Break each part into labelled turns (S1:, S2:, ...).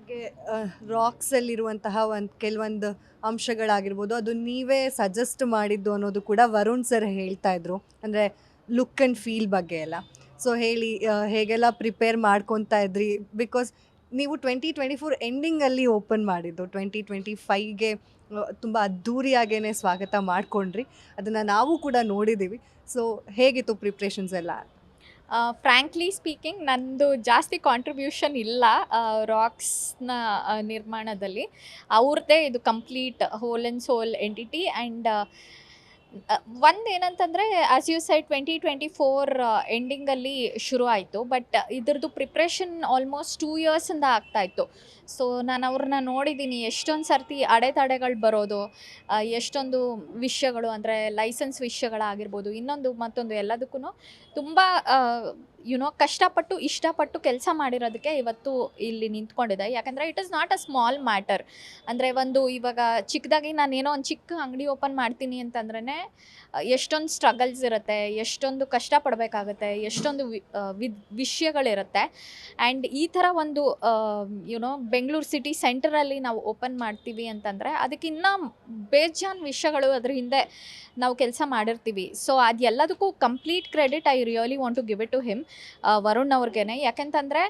S1: ಹಾಗೆ ರಾಕ್ಸಲ್ಲಿರುವಂತಹ ಒಂದು ಕೆಲವೊಂದು ಅಂಶಗಳಾಗಿರ್ಬೋದು, ಅದು ನೀವೇ ಸಜೆಸ್ಟ್ ಮಾಡಿದ್ದು ಅನ್ನೋದು ಕೂಡ ವರುಣ್ ಸರ್ ಹೇಳ್ತಾ ಇದ್ರು. ಅಂದರೆ ಲುಕ್ ಆ್ಯಂಡ್ ಫೀಲ್ ಬಗ್ಗೆ ಎಲ್ಲ. ಸೊ ಹೇಳಿ ಹೇಗೆಲ್ಲ ಪ್ರಿಪೇರ್ ಮಾಡ್ಕೊತಾ ಇದ್ರಿ? ಬಿಕಾಸ್ ನೀವು ಟ್ವೆಂಟಿ ಟ್ವೆಂಟಿ ಫೋರ್ ಎಂಡಿಂಗಲ್ಲಿ ಓಪನ್ ಮಾಡಿದ್ದು ಟ್ವೆಂಟಿ ಟ್ವೆಂಟಿ ಫೈವ್ಗೆ ತುಂಬ ಅದ್ಧೂರಿಯಾಗೇ ಸ್ವಾಗತ ಮಾಡ್ಕೊಂಡ್ರಿ. ಅದನ್ನು ನಾವು ಕೂಡ ನೋಡಿದ್ದೀವಿ ಸೊ ಹೇಗಿತ್ತು ಪ್ರಿಪ್ರೇಷನ್ಸ್ ಎಲ್ಲ?
S2: ಫ್ರ್ಯಾಂಕ್ಲಿ ಸ್ಪೀಕಿಂಗ್ ನಂದು ಜಾಸ್ತಿ ಕಾಂಟ್ರಿಬ್ಯೂಷನ್ ಇಲ್ಲ ರಾಕ್ಸ್ನ ನಿರ್ಮಾಣದಲ್ಲಿ. ಅವ್ರದ್ದೇ ಇದು complete whole and soul entity and ಒಂದು ಏನಂತಂದರೆ as you said twenty twenty four ಎಂಡಿಂಗಲ್ಲಿ ಶುರು ಆಯಿತು. ಬಟ್ ಇದ್ರದ್ದು ಪ್ರಿಪ್ರೇಷನ್ ಆಲ್ಮೋಸ್ಟ್ ಟೂ ಇಯರ್ಸಿಂದ ಆಗ್ತಾಯಿತ್ತು ಸೊ ನಾನು ಅವ್ರನ್ನ ನೋಡಿದ್ದೀನಿ ಎಷ್ಟೊಂದು ಸರ್ತಿ ಅಡೆತಡೆಗಳು ಬರೋದು ಎಷ್ಟೊಂದು ವಿಷಯಗಳು ಅಂದರೆ ಲೈಸೆನ್ಸ್ ವಿಷಯಗಳಾಗಿರ್ಬೋದು, ಇನ್ನೊಂದು ಮತ್ತೊಂದು ಎಲ್ಲದಕ್ಕೂ ತುಂಬ ಯುನೋ ಕಷ್ಟಪಟ್ಟು, ಇಷ್ಟಪಟ್ಟು ಕೆಲಸ ಮಾಡಿರೋದಕ್ಕೆ ಇವತ್ತು ಇಲ್ಲಿ ನಿಂತ್ಕೊಂಡಿದೆ. ಯಾಕಂದರೆ it is not a small matter ಅಂದರೆ ಒಂದು ಇವಾಗ ಚಿಕ್ಕದಾಗಿ ನಾನೇನೋ ಒಂದು ಚಿಕ್ಕ ಅಂಗಡಿ ಓಪನ್ ಮಾಡ್ತೀನಿ ಅಂತಂದ್ರೇ ಎಷ್ಟೊಂದು ಸ್ಟ್ರಗಲ್ಸ್ ಇರುತ್ತೆ, ಎಷ್ಟೊಂದು ಕಷ್ಟಪಡಬೇಕಾಗತ್ತೆ, ಎಷ್ಟೊಂದು ವಿ ವಿಷಯಗಳಿರುತ್ತೆ. ಆ್ಯಂಡ್ ಈ ಥರ ಒಂದು ಯುನೋ ಬೆಂಗಳೂರು ಸಿಟಿ ಸೆಂಟರಲ್ಲಿ ನಾವು ಓಪನ್ ಮಾಡ್ತೀವಿ ಅಂತಂದರೆ ಅದಕ್ಕಿನ್ನ ಬೇಜಾನ್ ವಿಷಯಗಳು ಅದ್ರ ಹಿಂದೆ ನಾವು ಕೆಲಸ ಮಾಡಿರ್ತೀವಿ. So ಅದೆಲ್ಲದಕ್ಕೂ complete credit I really want to give it to him Varun ಅವ್ರಿಗೇನೆ. ಯಾಕೆಂತಂದರೆ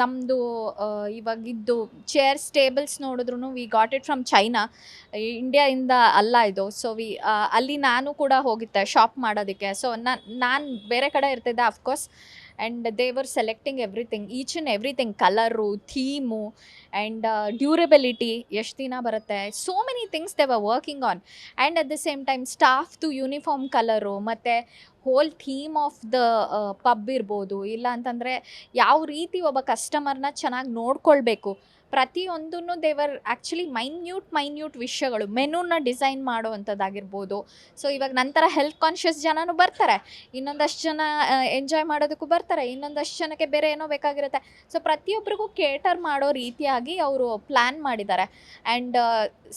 S2: ನಮ್ಮದು ಇವಾಗಿದ್ದು ಚೇರ್ಸ್ ಟೇಬಲ್ಸ್ ನೋಡಿದ್ರು we got it from China ಇಂಡಿಯಾಯಿಂದ ಅಲ್ಲ ಇದು. ಸೊ ವಿ ಅಲ್ಲಿ ನಾನು ಕೂಡ ಹೋಗಿದ್ದೆ ಶಾಪ್ ಮಾಡೋದಕ್ಕೆ. ಸೊ ನಾನು ಬೇರೆ ಕಡೆ ಇರ್ತಿದ್ದೆ of course and they were selecting everything each and everything colour theme and durability ಎಷ್ಟು ದಿನ ಬರುತ್ತೆ? So many things they were working on and at the same time ಸ್ಟಾಫ್ದು uniform colour ಮತ್ತು whole theme of the pub ಇರ್ಬೋದು. ಇಲ್ಲ ಅಂತಂದರೆ ಯಾವ ರೀತಿ ಒಬ್ಬ ಕಸ್ಟಮರ್ನ ಚೆನ್ನಾಗಿ ನೋಡ್ಕೊಳ್ಬೇಕು. ಪ್ರತಿಯೊಂದನ್ನು ದೇವರ್ ಆ್ಯಕ್ಚುಲಿ ಮೈನ್ಯೂಟ್ ಮೈನ್ಯೂಟ್ ವಿಷಯಗಳು, ಮೆನುನ ಡಿಸೈನ್ ಮಾಡುವಂಥದ್ದಾಗಿರ್ಬೋದು. ಸೊ ಇವಾಗ ನಂತರ ಹೆಲ್ತ್ ಕಾನ್ಷಿಯಸ್ ಜನನೂ ಬರ್ತಾರೆ. ಇನ್ನೊಂದಷ್ಟು ಜನ ಎಂಜಾಯ್ ಮಾಡೋದಕ್ಕೂ ಬರ್ತಾರೆ. ಇನ್ನೊಂದಷ್ಟು ಜನಕ್ಕೆ ಬೇರೆ ಏನೋ ಬೇಕಾಗಿರುತ್ತೆ. ಸೊ ಪ್ರತಿಯೊಬ್ಬರಿಗೂ ಕೇಟರ್ ಮಾಡೋ ರೀತಿಯಾಗಿ ಅವರು ಪ್ಲ್ಯಾನ್ ಮಾಡಿದ್ದಾರೆ. ಆ್ಯಂಡ್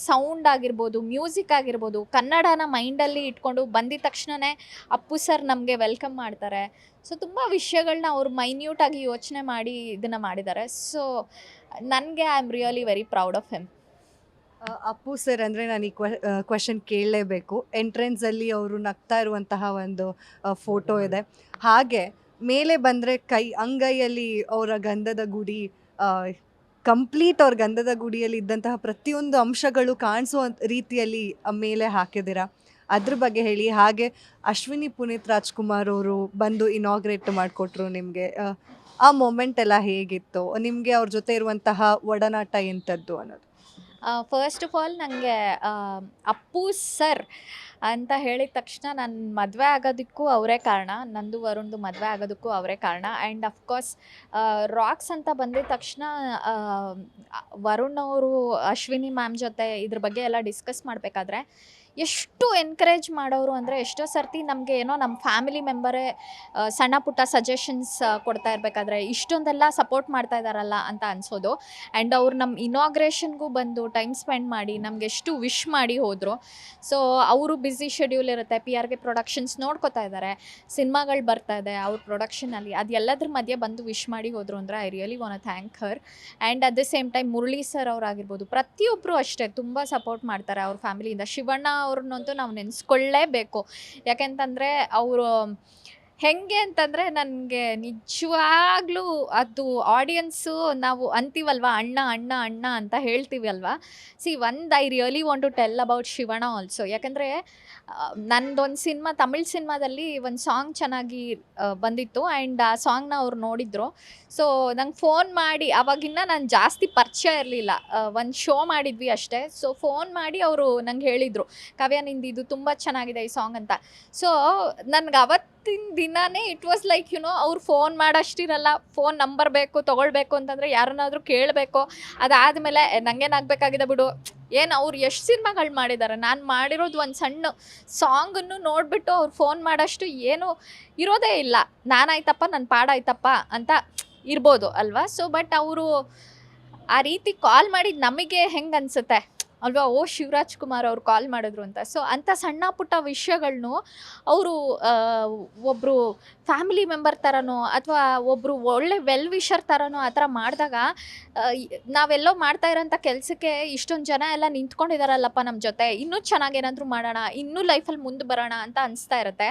S2: ಸೌಂಡ್ ಆಗಿರ್ಬೋದು ಮ್ಯೂಸಿಕ್ ಆಗಿರ್ಬೋದು, ಕನ್ನಡನ ಮೈಂಡಲ್ಲಿ ಇಟ್ಕೊಂಡು ಬಂದಿದ ತಕ್ಷಣವೇ ಅಪ್ಪು ನಮಗೆ ವೆಲ್ಕಮ್ ಮಾಡ್ತಾರೆ. ಸೊ ತುಂಬ ವಿಷಯಗಳನ್ನ ಅವರು ಮೈನ್ಯೂಟಾಗಿ ಯೋಚನೆ ಮಾಡಿ ಇದನ್ನು ಮಾಡಿದ್ದಾರೆ. ಸೊ ನನಗೆ I am really very proud of him
S1: Appu sir ಅಂದರೆ ನಾನು ಈ ಕ್ವಶನ್ ಕೇಳಲೇಬೇಕು. ಎಂಟ್ರೆನ್ಸಲ್ಲಿ ಅವರು ನಗ್ತಾ ಇರುವಂತಹ ಒಂದು ಫೋಟೋ ಇದೆ. ಹಾಗೆ ಮೇಲೆ ಬಂದರೆ ಕೈ, ಅಂಗೈಯಲ್ಲಿ ಅವರ ಗಂಧದ ಗುಡಿ ಕಂಪ್ಲೀಟ್ ಅವ್ರ ಗಂಧದ ಗುಡಿಯಲ್ಲಿ ಇದ್ದಂತಹ ಪ್ರತಿಯೊಂದು ಅಂಶಗಳು ಕಾಣಿಸುವ ರೀತಿಯಲ್ಲಿ ಮೇಲೆ ಹಾಕಿದ್ದೀರಾ. ಅದ್ರ ಬಗ್ಗೆ ಹೇಳಿ. ಹಾಗೆ ಅಶ್ವಿನಿ ಪುನೀತ್ ರಾಜ್ಕುಮಾರ್ ಅವರು ಬಂದು ಇನಾಗ್ರೇಟ್ ಮಾಡಿಕೊಟ್ರು ನಿಮಗೆ. ಆ ಮೊಮೆಂಟ್ ಎಲ್ಲ ಹೇಗಿತ್ತು? ನಿಮಗೆ ಅವ್ರ ಜೊತೆ ಇರುವಂತಹ ಒಡನಾಟ ಎಂಥದ್ದು ಅನ್ನೋದು?
S2: ಫಸ್ಟ್ ಆಫ್ ಆಲ್ ನನಗೆ ಅಪ್ಪು ಸರ್ ಅಂತ ಹೇಳಿದ ತಕ್ಷಣ ನನ್ನ ಮದುವೆ ಆಗೋದಕ್ಕೂ ಅವರೇ ಕಾರಣ. ನಂದು ವರುಣ್ದು ಮದುವೆ ಆಗೋದಕ್ಕೂ ಅವರೇ ಕಾರಣ. ಆ್ಯಂಡ್ ಅಫ್ಕೋರ್ಸ್ ರಾಕ್ಸ್ ಅಂತ ಬಂದಿದ ತಕ್ಷಣ ವರುಣ್ ಅವರು ಅಶ್ವಿನಿ ಮ್ಯಾಮ್ ಜೊತೆ ಇದ್ರ ಬಗ್ಗೆ ಎಲ್ಲ ಡಿಸ್ಕಸ್ ಮಾಡಬೇಕಾದ್ರೆ ಎಷ್ಟು ಎನ್ಕರೇಜ್ ಮಾಡೋರು ಅಂದರೆ ಎಷ್ಟೋ ಸರ್ತಿ ನಮಗೆ ಏನೋ ನಮ್ಮ ಫ್ಯಾಮಿಲಿ ಮೆಂಬರೇ ಸಣ್ಣ ಪುಟ್ಟ ಸಜೆಷನ್ಸ್ ಕೊಡ್ತಾ ಇರಬೇಕಾದ್ರೆ ಇಷ್ಟೊಂದೆಲ್ಲ ಸಪೋರ್ಟ್ ಮಾಡ್ತಾ ಇದ್ದಾರಲ್ಲ ಅಂತ ಅನ್ಸೋದು. ಆ್ಯಂಡ್ ಅವ್ರು ನಮ್ಮ ಇನಾಗ್ರೇಷನ್ಗೂ ಬಂದು ಟೈಮ್ ಸ್ಪೆಂಡ್ ಮಾಡಿ ನಮ್ಗೆ ಎಷ್ಟು ವಿಶ್ ಮಾಡಿ ಹೋದರು. ಸೊ ಅವರು ಬ್ಯುಸಿ ಶೆಡ್ಯೂಲ್ ಇರುತ್ತೆ ಪಿ ಆರ್ ಕೆ ಪ್ರೊಡಕ್ಷನ್ಸ್ ನೋಡ್ಕೋತಾ ಇದ್ದಾರೆ ಸಿನಿಮಾಗಳು ಬರ್ತಾ ಇದೆ, ಅವ್ರ ಪ್ರೊಡಕ್ಷನಲ್ಲಿ ಅದೆಲ್ಲದ್ರ ಮಧ್ಯೆ ಬಂದು ವಿಶ್ ಮಾಡಿ ಹೋದರು ಅಂದರೆ I really want thank her and at the same time Murali sir ಅವರಾಗಿರ್ಬೋದು ಪ್ರತಿಯೊಬ್ಬರು ಅಷ್ಟೇ ತುಂಬ ಸಪೋರ್ಟ್ ಮಾಡ್ತಾರೆ ಅವ್ರ ಫ್ಯಾಮಿಲಿಯಿಂದ ಶಿವಣ್ಣ ಅವ್ರನ್ನಂತೂ ನಾವು ನೆನೆಸ್ಕೊಳ್ಳೇಬೇಕು. ಯಾಕೆಂತಂದರೆ ಅವರು ಹೆಂಗೆ ಅಂತಂದ್ರೆ ನನಗೆ ನಿಜವಾಗ್ಲೂ ಅದು ಆಡಿಯನ್ಸು ನಾವು ಅಂತೀವಲ್ವ, ಅಣ್ಣ ಅಣ್ಣ ಅಣ್ಣ ಅಂತ ಹೇಳ್ತೀವಲ್ವ ಸಿ ಒಂದು I really want to tell about Shivanna also ಯಾಕಂದರೆ ನಂದೊಂದು ಸಿನಿಮಾ, ತಮಿಳ್ ಸಿನಿಮಾದಲ್ಲಿ ಒಂದು ಸಾಂಗ್ ಚೆನ್ನಾಗಿ ಬಂದಿತ್ತು ಆ್ಯಂಡ್ ಆ ಸಾಂಗ್ನ ಅವ್ರು ನೋಡಿದ್ರು. ಸೊ ನಂಗೆ ಫೋನ್ ಮಾಡಿ, ಅವಾಗಿನ್ನ ನಾನು ಜಾಸ್ತಿ ಪರಿಚಯ ಇರಲಿಲ್ಲ. ಒಂದು ಶೋ ಮಾಡಿದ್ವಿ ಅಷ್ಟೇ. ಸೊ ಫೋನ್ ಮಾಡಿ ಅವರು ನಂಗೆ ಹೇಳಿದರು, ಕಾವ್ಯ ನಿಂದು ಇದು ತುಂಬ ಚೆನ್ನಾಗಿದೆ ಈ ಸಾಂಗ್ ಅಂತ. ಸೊ ನನ್ಗೆ ಅವತ್ತಿನ ದಿನಾನೇ it was like you know ಅವ್ರು ಫೋನ್ ಮಾಡೋಷ್ಟಿರಲ್ಲ ಫೋನ್ ನಂಬರ್ ಬೇಕು, ತೊಗೊಳ್ಬೇಕು ಅಂತಂದರೆ ಯಾರನ್ನಾದರೂ ಕೇಳಬೇಕು. ಅದಾದಮೇಲೆ ನಂಗೇನಾಗಬೇಕಾಗಿದೆ ಬಿಡು. ಏನು ಅವ್ರು ಎಷ್ಟು ಸಿನಿಮಾಗಳು ಮಾಡಿದ್ದಾರೆ ನಾನು ಮಾಡಿರೋದು ಒಂದು ಸಣ್ಣ ಸಾಂಗನ್ನು ನೋಡಿಬಿಟ್ಟು ಅವ್ರು ಫೋನ್ ಮಾಡೋಷ್ಟು ಏನು ಇರೋದೇ ಇಲ್ಲ. ನಾನಾಯ್ತಪ್ಪ ನನ್ನ ಪಾಡಾಯ್ತಪ್ಪ ಅಂತ ಇರ್ಬೋದು ಅಲ್ವಾ? ಸೊ ಬಟ್ ಅವರು ಆ ರೀತಿ ಕಾಲ್ ಮಾಡಿದ್ದು ನಮಗೆ ಹೆಂಗೆ ಅನಿಸುತ್ತೆ? ಅಲ್ವಾ, ಓ ಶಿವರಾಜ್ ಕುಮಾರ್ ಅವ್ರು ಕಾಲ್ ಮಾಡಿದ್ರು ಅಂತ. ಸೊ ಅಂಥ ಸಣ್ಣ ಪುಟ್ಟ ವಿಷಯಗಳನ್ನು ಅವರು ಒಬ್ಬರು ಫ್ಯಾಮಿಲಿ ಮೆಂಬರ್ ಥರನೋ ಅಥವಾ ಒಬ್ಬರು ಒಳ್ಳೆ ವೆಲ್ ವಿಷರ್ ಥರನೋ ಆ ಥರ ಮಾಡಿದಾಗ ನಾವೆಲ್ಲೋ ಮಾಡ್ತಾ ಇರೋಂಥ ಕೆಲಸಕ್ಕೆ ಇಷ್ಟೊಂದು ಜನ ಎಲ್ಲ ನಿಂತ್ಕೊಂಡಿದಾರಲ್ಲಪ್ಪ ನಮ್ಮ ಜೊತೆ. ಇನ್ನೂ ಚೆನ್ನಾಗಿ ಏನಾದರೂ ಮಾಡೋಣ, ಇನ್ನೂ ಲೈಫಲ್ಲಿ ಮುಂದೆ ಬರೋಣ ಅಂತ ಅನಿಸ್ತಾ ಇರುತ್ತೆ.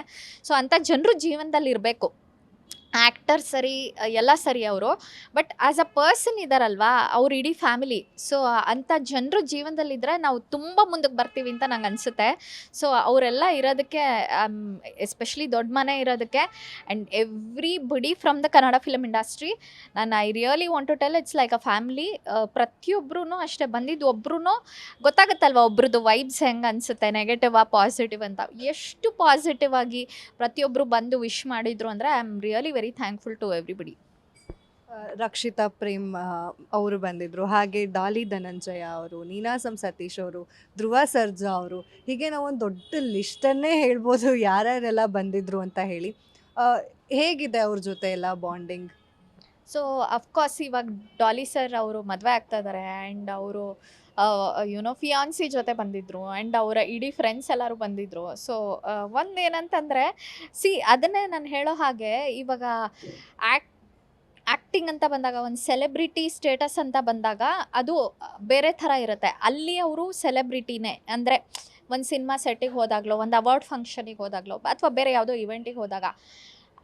S2: ಸೊ ಅಂಥ ಜನರು ಜೀವನದಲ್ಲಿ ಇರಬೇಕು. ಆ್ಯಕ್ಟರ್ ಸರಿ, ಎಲ್ಲ ಸರಿ ಅವರು. ಬಟ್ ಆ್ಯಸ್ ಅ ಪರ್ಸನ್ ಇದ್ದಾರಲ್ವಾ ಅವ್ರ ಇಡೀ ಫ್ಯಾಮಿಲಿ. ಸೊ ಅಂಥ ಜನರು ಜೀವನದಲ್ಲಿದ್ದರೆ ನಾವು ತುಂಬ ಮುಂದಕ್ಕೆ ಬರ್ತೀವಿ ಅಂತ ನಂಗೆ ಅನಿಸುತ್ತೆ. ಸೊ ಅವರೆಲ್ಲ ಇರೋದಕ್ಕೆ ಎಸ್ಪೆಷಲಿ ದೊಡ್ಡ ಮನೆ ಇರೋದಕ್ಕೆ and everybody from the Kannada film industry ನಾನು I really want to tell it's like a family ಪ್ರತಿಯೊಬ್ಬರೂ ಅಷ್ಟೇ ಬಂದಿದ್ದು ಒಬ್ರು ಗೊತ್ತಾಗುತ್ತಲ್ವ ಒಬ್ರದ್ದು ವೈಬ್ಸ್ ಹೆಂಗೆ ಅನಿಸುತ್ತೆ ನೆಗೆಟಿವ್ ಆ ಪಾಸಿಟಿವ್ ಅಂತ. ಎಷ್ಟು ಪಾಸಿಟಿವ್ ಆಗಿ ಪ್ರತಿಯೊಬ್ಬರು ಬಂದು ವಿಶ್ ಮಾಡಿದ್ರು ಅಂದರೆ I am really very thankful to everybody
S1: Rakshita Prem ಅವರು ಬಂದಿದ್ದರು ಹಾಗೆ ಡಾಲಿ ಧನಂಜಯ ಅವರು ನೀನಾಸಂ ಸತೀಶ್ ಅವರು ಧ್ರುವ ಸರ್ಜಾ ಅವರು ಹೀಗೆ ನಾವು ಒಂದು ದೊಡ್ಡ ಲಿಸ್ಟನ್ನೇ ಹೇಳ್ಬೋದು ಯಾರ್ಯಾರೆಲ್ಲ ಬಂದಿದ್ರು ಅಂತ ಹೇಳಿ. ಹೇಗಿದೆ ಅವ್ರ ಜೊತೆ ಎಲ್ಲ ಬಾಂಡಿಂಗ್
S2: ಸೊ ಅಫ್ಕೋರ್ಸ್ ಇವಾಗ ಡಾಲಿ ಸರ್ ಅವರು ಮದುವೆ ಆಗ್ತಾ ಇದ್ದಾರೆ ಆ್ಯಂಡ್ ಅವರು ಯುನೋ ಫಿಯಾನ್ಸಿ ಜೊತೆ ಬಂದಿದ್ರು ಆ್ಯಂಡ್ ಅವರ ಇಡೀ ಫ್ರೆಂಡ್ಸ್ ಎಲ್ಲರೂ ಬಂದಿದ್ರು. ಸೊ ಒಂದು ಏನಂತಂದರೆ ಸಿ ಅದನ್ನೇ ನಾನು ಹೇಳೋ ಹಾಗೆ ಇವಾಗ ಆ್ಯಕ್ಟ್ ಆ್ಯಕ್ಟಿಂಗ್ ಅಂತ ಬಂದಾಗ, ಒಂದು ಸೆಲೆಬ್ರಿಟಿ ಸ್ಟೇಟಸ್ ಅಂತ ಬಂದಾಗ ಅದು ಬೇರೆ ಥರ ಇರುತ್ತೆ. ಅಲ್ಲಿ ಅವರು ಸೆಲೆಬ್ರಿಟಿನೇ ಅಂದರೆ ಒಂದು ಸಿನಿಮಾ ಸೆಟ್ಟಿಗೆ ಹೋದಾಗಲೋ, ಒಂದು ಅವಾರ್ಡ್ ಫಂಕ್ಷನಿಗೆ ಹೋದಾಗಲೋ, ಅಥವಾ ಬೇರೆ ಯಾವುದೋ ಇವೆಂಟಿಗೆ ಹೋದಾಗ.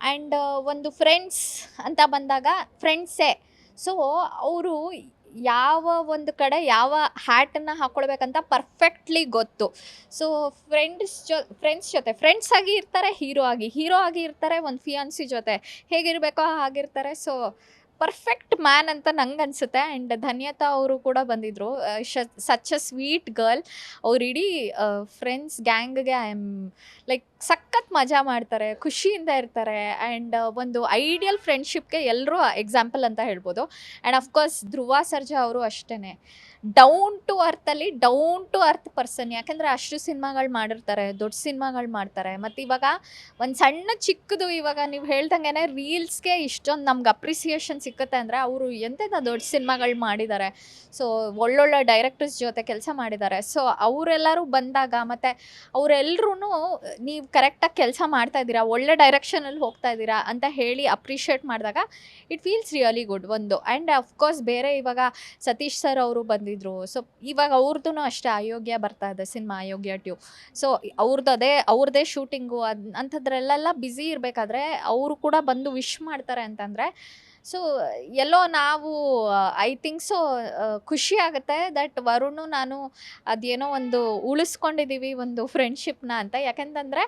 S2: ಆ್ಯಂಡ್ ಒಂದು ಫ್ರೆಂಡ್ಸ್ ಅಂತ ಬಂದಾಗ ಫ್ರೆಂಡ್ಸೇ ಸೊ ಅವರು ಯಾವ ಒಂದು ಕಡೆ ಯಾವ ಹ್ಯಾಟನ್ನು ಹಾಕ್ಕೊಳ್ಬೇಕಂತ ಪರ್ಫೆಕ್ಟ್ಲಿ ಗೊತ್ತು. ಸೊ ಫ್ರೆಂಡ್ಸ್ ಜೊ ಫ್ರೆಂಡ್ಸ್ ಜೊತೆ ಫ್ರೆಂಡ್ಸ್ ಆಗಿ ಇರ್ತಾರೆ ಹೀರೋ ಆಗಿ. ಹೀರೋ ಆಗಿ ಇರ್ತಾರೆ ಒಂದು ಫಿಯಾನ್ಸಿ ಜೊತೆ. ಹೇಗಿರಬೇಕೋ ಆಗಿರ್ತಾರೆ ಸೊ ಪರ್ಫೆಕ್ಟ್ ಮ್ಯಾನ್ ಅಂತ ನಂಗೆ ಅನಿಸುತ್ತೆ ಆ್ಯಂಡ್ ಧನ್ಯತಾ ಅವರು ಕೂಡ ಬಂದಿದ್ದರು ಸಚ್ ಅ ಸ್ವೀಟ್ ಗರ್ಲ್ ಅವ್ರು ಇಡೀ ಫ್ರೆಂಡ್ಸ್ ಗ್ಯಾಂಗ್ಗೆ ಐ ಆಮ್ ಲೈಕ್ ಸಖತ್ ಮಜಾ ಮಾಡ್ತಾರೆ, ಖುಷಿಯಿಂದ ಇರ್ತಾರೆ ಆ್ಯಂಡ್ ಒಂದು ಐಡಿಯಲ್ ಫ್ರೆಂಡ್ಶಿಪ್ಗೆ ಎಲ್ಲರೂ ಎಕ್ಸಾಂಪಲ್ ಅಂತ ಹೇಳ್ಬೋದು. ಆ್ಯಂಡ್ ಅಫ್ಕೋರ್ಸ್ ಧ್ರುವ ಸರ್ಜಾ ಅವರು ಅಷ್ಟೇ ಡೌನ್ ಟು ಅರ್ತಲ್ಲಿ ಡೌನ್ ಟು ಅರ್ತ್ ಪರ್ಸನ್ ಯಾಕೆಂದರೆ ಅಷ್ಟು ಸಿನಿಮಾಗಳು ಮಾಡಿರ್ತಾರೆ, ದೊಡ್ಡ ಸಿನಿಮಾಗಳು ಮಾಡ್ತಾರೆ. ಮತ್ತು ಇವಾಗ ಒಂದು ಸಣ್ಣ ಚಿಕ್ಕದು ಇವಾಗ ನೀವು ಹೇಳ್ದಂಗೆ ರೀಲ್ಸ್ಗೆ ಇಷ್ಟೊಂದು ನಮ್ಗೆ ಅಪ್ರಿಸಿಯೇಷನ್ ಸಿಕ್ಕುತ್ತೆ ಅಂದರೆ ಅವರು ಎಂತೆಂಥ ದೊಡ್ಡ ಸಿನಿಮಾಗಳು ಮಾಡಿದ್ದಾರೆ ಸೊ ಒಳ್ಳೊಳ್ಳೆ ಡೈರೆಕ್ಟರ್ಸ್ ಜೊತೆ ಕೆಲಸ ಮಾಡಿದ್ದಾರೆ ಸೊ ಅವರೆಲ್ಲರೂ ಬಂದಾಗ ಮತ್ತು ಅವರೆಲ್ಲರೂ ನೀವು ಕರೆಕ್ಟಾಗಿ ಕೆಲಸ ಮಾಡ್ತಾ ಇದ್ದೀರಾ? ಒಳ್ಳೆ ಡೈರೆಕ್ಷನಲ್ಲಿ ಹೋಗ್ತಾ ಇದ್ದೀರಾ? ಅಂತ ಹೇಳಿ ಅಪ್ರಿಷಿಯೇಟ್ ಮಾಡಿದಾಗ ಇಟ್ ಫೀಲ್ಸ್ ರಿಯಲಿ ಗುಡ್ ಒಂದು. ಆ್ಯಂಡ್ ಅಫ್ಕೋರ್ಸ್ ಬೇರೆ ಇವಾಗ ಸತೀಶ್ ಸರ್ ಅವರು ಬಂದಿದ್ರು. ಸೊ ಇವಾಗ ಅವ್ರದ್ದು ಅಷ್ಟೇ ಅಯೋಗ್ಯ ಬರ್ತಾ ಇದೆ ಸಿನಿಮಾ ಅಯೋಗ್ಯ ಟ್ಯೂ ಸೊ ಅವ್ರದ್ದು ಅದೇ ಅವ್ರದ್ದೇ ಶೂಟಿಂಗು ಅದು, ಅಂಥದ್ರಲ್ಲೆಲ್ಲ ಬ್ಯುಸಿ ಇರಬೇಕಾದ್ರೆ ಅವರು ಕೂಡ ಬಂದು ವಿಶ್ ಮಾಡ್ತಾರೆ ಅಂತಂದರೆ ಸೊ ಎಲ್ಲೋ ನಾವು ಐ ಥಿಂಕ್ ಸೊ ಖುಷಿ ಆಗುತ್ತೆ. ದಟ್ ವರುಣು ನಾನು ಅದೇನೋ ಒಂದು ಉಳಿಸ್ಕೊಂಡಿದ್ದೀವಿ ಒಂದು ಫ್ರೆಂಡ್ಶಿಪ್ನ ಅಂತ. ಯಾಕೆಂತಂದರೆ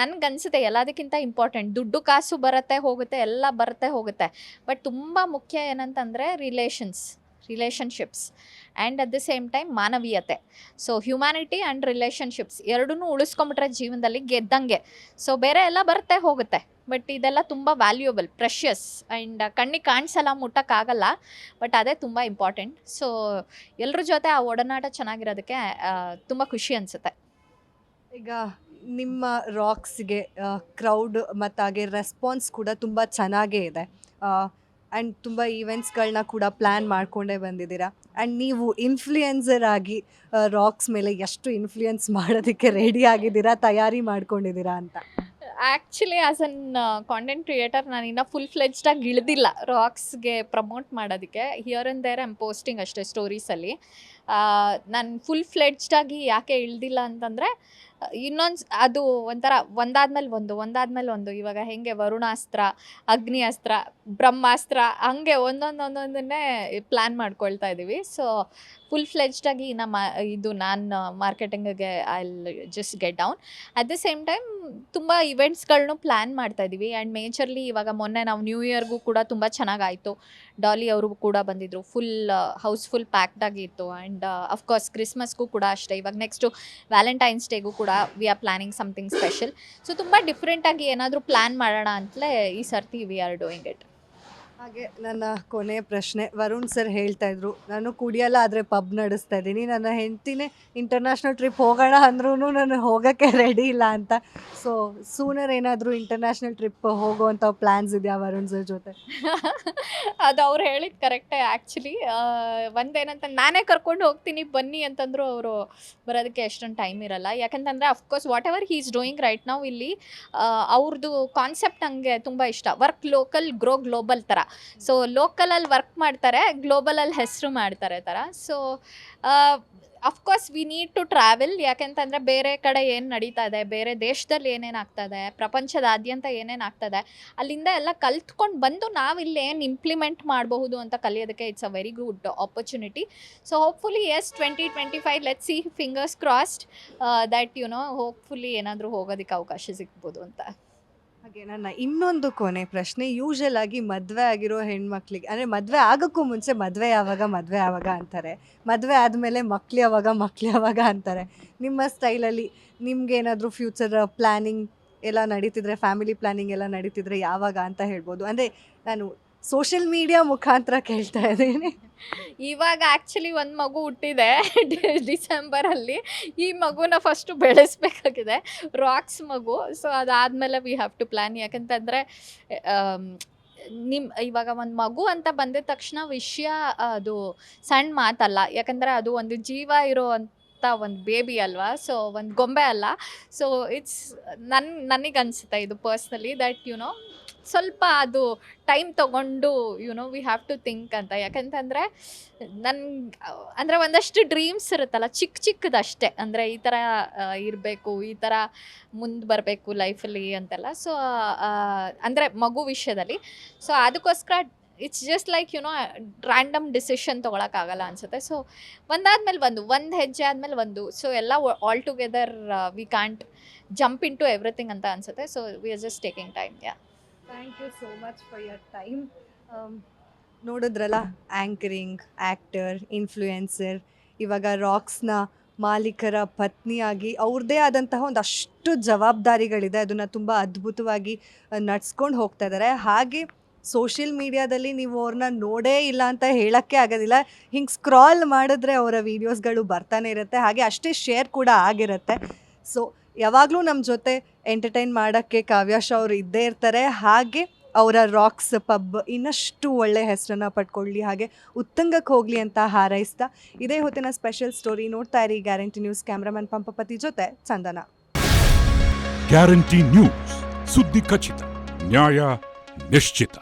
S2: ನನಗನ್ಸುತ್ತೆ, ಎಲ್ಲದಕ್ಕಿಂತ ಇಂಪಾರ್ಟೆಂಟ್ ದುಡ್ಡು ಕಾಸು ಬರುತ್ತೆ ಹೋಗುತ್ತೆ, ಎಲ್ಲ ಬರುತ್ತೆ ಹೋಗುತ್ತೆ. ಬಟ್ ತುಂಬ ಮುಖ್ಯ ಏನಂತಂದರೆ relations relationships and at the same time ಮಾನವೀಯತೆ. ಸೊ ಹ್ಯುಮ್ಯಾನಿಟಿ ಆ್ಯಂಡ್ ರಿಲೇಷನ್ಶಿಪ್ಸ್ ಎರಡೂ ಉಳಿಸ್ಕೊಂಬಿಟ್ರೆ ಜೀವನದಲ್ಲಿ ಗೆದ್ದಂಗೆ. ಸೊ ಬೇರೆ ಎಲ್ಲ ಬರುತ್ತೆ, ಹೋಗುತ್ತೆ. ಬಟ್ ಇದೆಲ್ಲ ತುಂಬ ವ್ಯಾಲ್ಯೂಯಬಲ್ ಪ್ರೆಷಿಯಸ್ ಆ್ಯಂಡ್ ಕಣ್ಣಿಗೆ ಕಾಣಿಸಲ್ಲ, ಮುಟ್ಟೋಕ್ಕಾಗಲ್ಲ. ಬಟ್ ಅದೇ ತುಂಬ ಇಂಪಾರ್ಟೆಂಟ್ ಸೊ ಎಲ್ಲರ ಜೊತೆ ಆ ಒಡನಾಟ ಚೆನ್ನಾಗಿರೋದಕ್ಕೆ ತುಂಬ ಖುಷಿ ಅನಿಸುತ್ತೆ.
S1: ಈಗ ನಿಮ್ಮ ರಾಕ್ಸ್ಗೆ ಕ್ರೌಡ್ ಮತ್ತು ಹಾಗೆ ರೆಸ್ಪಾನ್ಸ್ ಕೂಡ ತುಂಬ ಚೆನ್ನಾಗೇ ಇದೆ. ಆ್ಯಂಡ್ ತುಂಬ ಈವೆಂಟ್ಸ್ಗಳನ್ನ ಕೂಡ ಪ್ಲ್ಯಾನ್ ಮಾಡಿಕೊಂಡೇ ಬಂದಿದ್ದೀರಾ? ಆ್ಯಂಡ್ ನೀವು ಇನ್ಫ್ಲೂಯೆನ್ಸರ್ ಆಗಿ ರಾಕ್ಸ್ ಮೇಲೆ ಎಷ್ಟು ಇನ್ಫ್ಲೂಯೆನ್ಸ್ ಮಾಡೋದಕ್ಕೆ ರೆಡಿ ಆಗಿದ್ದೀರಾ, ತಯಾರಿ ಮಾಡ್ಕೊಂಡಿದ್ದೀರಾ ಅಂತ?
S2: Actually as an content creator ನಾನು ಇನ್ನೂ ಫುಲ್ ಫ್ಲೆಜ್ಡಾಗಿ ಇಳಿದಿಲ್ಲ ರಾಕ್ಸ್ಗೆ ಪ್ರಮೋಟ್ ಮಾಡೋದಕ್ಕೆ. Here and there am posting ಅಷ್ಟೇ ಸ್ಟೋರೀಸಲ್ಲಿ ನಾನು ಫುಲ್ ಫ್ಲೆಡ್ಜ್ಡಾಗಿ ಯಾಕೆ ಇಳಿದಿಲ್ಲ ಅಂತಂದರೆ ಇನ್ನೊಂದು ಅದು ಒಂಥರ ಒಂದಾದ್ಮೇಲೆ ಒಂದು ಒಂದಾದ್ಮೇಲೆ ಒಂದು. ಇವಾಗ ಹೆಂಗೆ ವರುಣಾಸ್ತ್ರ ಅಗ್ನಿ ಅಸ್ತ್ರ ಬ್ರಹ್ಮಾಸ್ತ್ರ, ಹಂಗೆ ಒಂದೊಂದೊಂದೊಂದನ್ನೇ ಪ್ಲಾನ್ ಮಾಡ್ಕೊಳ್ತಾ ಇದ್ದೀವಿ ಸೊ ಫುಲ್ ಫ್ಲೆಜ್ಡ್ ಆಗಿ ನಮ್ಮ ಇದು ನಾನು ಮಾರ್ಕೆಟಿಂಗಿಗೆ I just get down at the same time ತುಂಬ ಇವೆಂಟ್ಸ್ಗಳನ್ನೂ ಪ್ಲ್ಯಾನ್ ಮಾಡ್ತಾ ಇದ್ದೀವಿ ಆ್ಯಂಡ್ ಮೇಜರ್ಲಿ ಇವಾಗ ಮೊನ್ನೆ ನಾವು ನ್ಯೂ ಇಯರ್ಗೂ ಕೂಡ ತುಂಬ ಚೆನ್ನಾಗಾಯಿತು ಡಾಲಿ ಅವರು ಕೂಡ ಬಂದಿದ್ರು. ಫುಲ್ ಹೌಸ್ಫುಲ್ ಪ್ಯಾಕ್ಡ್ ಇತ್ತು. ಆ್ಯಂಡ್ ಅಫ್ಕೋರ್ಸ್ ಕ್ರಿಸ್ಮಸ್ಗೂ ಕೂಡ ಅಷ್ಟೇ. ಇವಾಗ ನೆಕ್ಸ್ಟು ವ್ಯಾಲೆಂಟೈನ್ಸ್ ಡೇಗೂ ಕೂಡ we are planning something special so ತುಂಬ ಡಿಫ್ರೆಂಟಾಗಿ ಏನಾದರೂ ಪ್ಲ್ಯಾನ್ ಮಾಡೋಣ ಅಂತಲೇ ಈ ಸರ್ತಿ ವಿ ಆರ್ ಡೂಯಿಂಗ್ ಇಟ್
S1: ಹಾಗೆ ನನ್ನ ಕೊನೆ ಪ್ರಶ್ನೆ, ವರುಣ್ ಸರ್ ಹೇಳ್ತಾ ಇದ್ರು, ನಾನು ಕುಡಿಯಲ್ಲ, ಆದರೆ ಪಬ್ ನಡೆಸ್ತಾ ಇದ್ದೀನಿ. ನನ್ನ ಹೆಂಡ್ತಿನೇ ಇಂಟರ್ನ್ಯಾಷನಲ್ ಟ್ರಿಪ್ ಹೋಗೋಣ ಅಂದ್ರೂ ನಾನು ಹೋಗೋಕ್ಕೆ ರೆಡಿ ಇಲ್ಲ ಅಂತ. ಸೊ ಸೂನರ್ ಏನಾದರೂ ಇಂಟರ್ನ್ಯಾಷನಲ್ ಟ್ರಿಪ್ ಹೋಗುವಂಥ ಪ್ಲ್ಯಾನ್ಸ್ ಇದೆಯಾ ವರುಣ್ ಸರ್ ಜೊತೆ?
S2: ಅದು ಅವ್ರು ಹೇಳಿದ್ದು ಕರೆಕ್ಟೇ ಆ್ಯಕ್ಚುಲಿ ಒಂದೇನಂತ, ನಾನೇ ಕರ್ಕೊಂಡು ಹೋಗ್ತೀನಿ, ಬನ್ನಿ ಅಂತಂದ್ರು ಅವರು ಬರೋದಕ್ಕೆ ಎಷ್ಟೊಂದು ಟೈಮ್ ಇರಲ್ಲ. ಯಾಕಂತಂದರೆ of course whatever he is doing right ನಾವು ಇಲ್ಲಿ ಅವ್ರದ್ದು ಕಾನ್ಸೆಪ್ಟ್ ನನಗೆ ತುಂಬ ಇಷ್ಟ. ವರ್ಕ್ ಲೋಕಲ್ ಗ್ರೋ ಗ್ಲೋಬಲ್ ಥರ ಸೊ ಲೋಕಲಲ್ಲಿ ವರ್ಕ್ ಮಾಡ್ತಾರೆ ಗ್ಲೋಬಲಲ್ಲಿ ಹೆಸರು ಮಾಡ್ತಾರೆ ಥರ so of course we need to travel ಯಾಕೆಂತಂದರೆ ಬೇರೆ ಕಡೆ ಏನು ನಡೀತಾ ಇದೆ, ಬೇರೆ ದೇಶದಲ್ಲಿ ಏನೇನು ಆಗ್ತದೆ ಪ್ರಪಂಚದಾದ್ಯಂತ ಏನೇನು ಆಗ್ತದೆ ಅಲ್ಲಿಂದ ಎಲ್ಲ ಕಲ್ತ್ಕೊಂಡು ಬಂದು ನಾವು ಇಲ್ಲಿ ಏನು ಇಂಪ್ಲಿಮೆಂಟ್ ಮಾಡಬಹುದು ಅಂತ ಕಲಿಯೋದಕ್ಕೆ it's a very good opportunity so hopefully as twenty twenty five let see fingers crossed that you know hopefully ಏನಾದರೂ ಹೋಗೋದಕ್ಕೆ ಅವಕಾಶ ಸಿಗ್ಬೋದು ಅಂತ.
S1: ಹಾಗೆ ನನ್ನ ಇನ್ನೊಂದು ಕೊನೆ ಪ್ರಶ್ನೆ ಯೂಶಲ್ ಆಗಿ ಮದುವೆ ಆಗಿರೋ ಹೆಣ್ಮಕ್ಳಿಗೆ, ಅಂದರೆ ಮದುವೆ ಆಗೋಕ್ಕೂ ಮುಂಚೆ ಮದುವೆ ಯಾವಾಗ ಮದುವೆ ಯಾವಾಗ ಅಂತಾರೆ. ಮದುವೆ ಆದಮೇಲೆ ಮಕ್ಳು ಯಾವಾಗ ಮಕ್ಳು ಯಾವಾಗ ಅಂತಾರೆ. ನಿಮ್ಮ ಸ್ಟೈಲಲ್ಲಿ ನಿಮ್ಗೇನಾದರೂ ಫ್ಯೂಚರ್ ಪ್ಲ್ಯಾನಿಂಗ್ ಎಲ್ಲ ನಡೀತಿದ್ರೆ ಫ್ಯಾಮಿಲಿ ಪ್ಲ್ಯಾನಿಂಗ್ ಎಲ್ಲ ನಡೀತಿದ್ರೆ ಯಾವಾಗ ಅಂತ ಹೇಳ್ಬೋದು. ಅಂದರೆ ನಾನು ಸೋಷಿಯಲ್ ಮೀಡಿಯಾ ಮುಖಾಂತರ ಕೇಳ್ತಾ ಇದ್ದೀನಿ.
S2: ಇವಾಗ ಆ್ಯಕ್ಚುಲಿ ಒಂದು ಮಗು ಹುಟ್ಟಿದೆ. ಡಿಸೆಂಬರಲ್ಲಿ ಈ ಮಗುನ ಫಸ್ಟು ಬೆಳೆಸ್ಬೇಕಾಗಿದೆ. ರಾಕ್ಸ್ ಮಗು. ಸೊ ಅದಾದಮೇಲೆ ವಿ ಹ್ಯಾವ್ ಟು ಪ್ಲ್ಯಾನ್ ಯಾಕಂತಂದರೆ ನಿಮ್ಮ ಇವಾಗ ಒಂದು ಮಗು ಅಂತ ಬಂದಿದ ತಕ್ಷಣ ವಿಷಯ ಅದು ಸಣ್ಣ ಮಾತಲ್ಲ. ಯಾಕಂದರೆ ಅದು ಒಂದು ಜೀವ ಇರೋ ಒಂದು ಬೇಬಿ ಅಲ್ವಾ? ಸೊ ಒಂದು ಗೊಂಬೆ ಅಲ್ಲ. ಸೊ ಇಟ್ಸ್ ನನ್ನ ನನಗೆ ಅನಿಸುತ್ತೆ ಇದು ಪರ್ಸ್ನಲಿ ದಟ್ ಯು ನೋ ಸ್ವಲ್ಪ ಅದು ಟೈಮ್ ತೊಗೊಂಡು you know we have to think ಅಂತ. ಯಾಕಂತಂದರೆ ನನ್ಗೆ ಅಂದರೆ ಒಂದಷ್ಟು ಡ್ರೀಮ್ಸ್ ಇರುತ್ತಲ್ಲ ಚಿಕ್ಕ ಚಿಕ್ಕದಷ್ಟೇ. ಅಂದರೆ ಈ ಥರ ಇರಬೇಕು, ಈ ಥರ ಮುಂದೆ ಬರಬೇಕು ಲೈಫಲ್ಲಿ ಅಂತೆಲ್ಲ. ಸೊ ಅಂದರೆ ಮಗು ವಿಷಯದಲ್ಲಿ. ಸೊ ಅದಕ್ಕೋಸ್ಕರ it's just like you know random decision ತೊಗೊಳಕ್ಕಾಗಲ್ಲ ಅನಿಸುತ್ತೆ. ಸೊ ಒಂದಾದ್ಮೇಲೆ ಒಂದು ಒಂದು ಹೆಜ್ಜೆ ಆದಮೇಲೆ ಒಂದು. ಸೊ ಎಲ್ಲ all together we can't jump into everything ಅಂತ ಅನಿಸುತ್ತೆ. So we are just taking time yeah
S1: thank you so much for your time ನೋಡಿದ್ರಲ್ಲ ಆ್ಯಂಕರಿಂಗ್ ಆ್ಯಕ್ಟರ್ ಇನ್ಫ್ಲೂಯೆನ್ಸರ್ ಇವಾಗ ರಾಕ್ಸ್ನ ಮಾಲೀಕರ ಪತ್ನಿಯಾಗಿ ಅವ್ರದ್ದೇ ಆದಂತಹ ಒಂದಷ್ಟು ಜವಾಬ್ದಾರಿಗಳಿದೆ. ಅದನ್ನು ತುಂಬ ಅದ್ಭುತವಾಗಿ ನಡ್ಸ್ಕೊಂಡು ಹೋಗ್ತಾ ಇದ್ದಾರೆ ಹಾಗೆ ಸೋಷಿಯಲ್ ಮೀಡಿಯಾದಲ್ಲಿ ನೀವು ಅವ್ರನ್ನ ನೋಡೇ ಇಲ್ಲ ಅಂತ ಹೇಳೋಕ್ಕೆ ಆಗೋದಿಲ್ಲ. ಹಿಂಗೆ ಸ್ಕ್ರಾಲ್ ಮಾಡಿದ್ರೆ ಅವರ ವೀಡಿಯೋಸ್ಗಳು ಬರ್ತಾನೆ ಇರುತ್ತೆ. ಹಾಗೆ ಅಷ್ಟೇ ಶೇರ್ ಕೂಡ ಆಗಿರುತ್ತೆ. ಸೊ ಯಾವಾಗಲೂ ನಮ್ಮ ಜೊತೆ ಎಂಟರ್ಟೈನ್ ಮಾಡೋಕ್ಕೆ ಕಾವ್ಯಾಶ ಅವರು ಇದ್ದೇ ಇರ್ತಾರೆ. ಹಾಗೆ ಅವರ ರಾಕ್ಸ್ ಪಬ್ ಇನ್ನಷ್ಟು ಒಳ್ಳೆ ಹೆಸರನ್ನು ಪಡ್ಕೊಳ್ಳಿ, ಹಾಗೆ ಉತ್ತಂಗಕ್ಕೆ ಹೋಗಲಿ ಅಂತ ಹಾರೈಸ್ತಾ ಇದೇ ಹೊತ್ತಿನ ಸ್ಪೆಷಲ್ ಸ್ಟೋರಿ ನೋಡ್ತಾ ಇರಿ. ಗ್ಯಾರಂಟಿ ನ್ಯೂಸ್ ಕ್ಯಾಮ್ರಾಮನ್ ಪಂಪಪತಿ ಜೊತೆ ಚಂದನ.
S3: ಗ್ಯಾರಂಟಿ ನ್ಯೂಸ್ ಸುದ್ದಿ ಖಚಿತ, ನ್ಯಾಯ ನಿಶ್ಚಿತ.